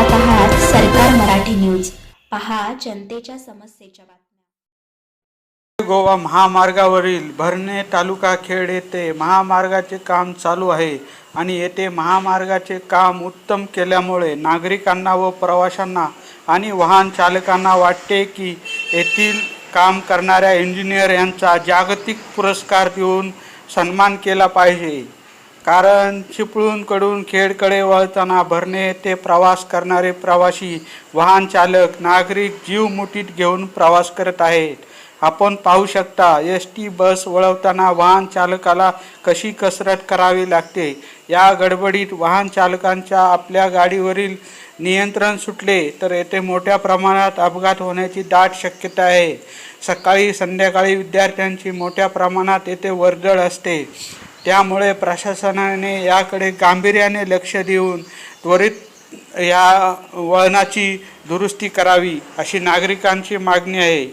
पाहत आहात सरकार मराठी न्यूज. पहा जनतेच्या समस्येच्या बातम्या. गोवा महामार्गावरील भरणे तालुका खेड येथे महामार्गाचे काम चालू आहे आणि येथे महामार्गाचे काम उत्तम केल्यामुळे नागरिकांना व प्रवाशांना आणि वाहन चालकांना वाटते की येथील काम करणाऱ्या इंजिनियर यांचा जागतिक पुरस्कार देऊन सन्मान केला पाहिजे. कारण चिपळूणकडून खेडकडे वळताना भरणे ते प्रवास करणारे प्रवासी वाहन चालक नागरिक जीव मुठीत घेऊन प्रवास करत आहेत. आपण पाहू शकता एस टी बस वळवताना वाहन चालकाला कशी कसरत करावी लागते? या गडबडीत वाहन चालकांच्या आपल्या गाडीवरील नियंत्रण सुटले तर येथे मोठ्या प्रमाणात अपघात होण्याची दाट शक्यता आहे. सकाळी संध्याकाळी विद्यार्थ्यांची मोठ्या प्रमाणात येथे वर्दळ असते. त्यामुळे प्रशासनाने याकडे गांभीर्याने लक्ष देऊन त्वरित या वळणाची दुरुस्ती करावी अशी नागरिकांची मागणी आहे.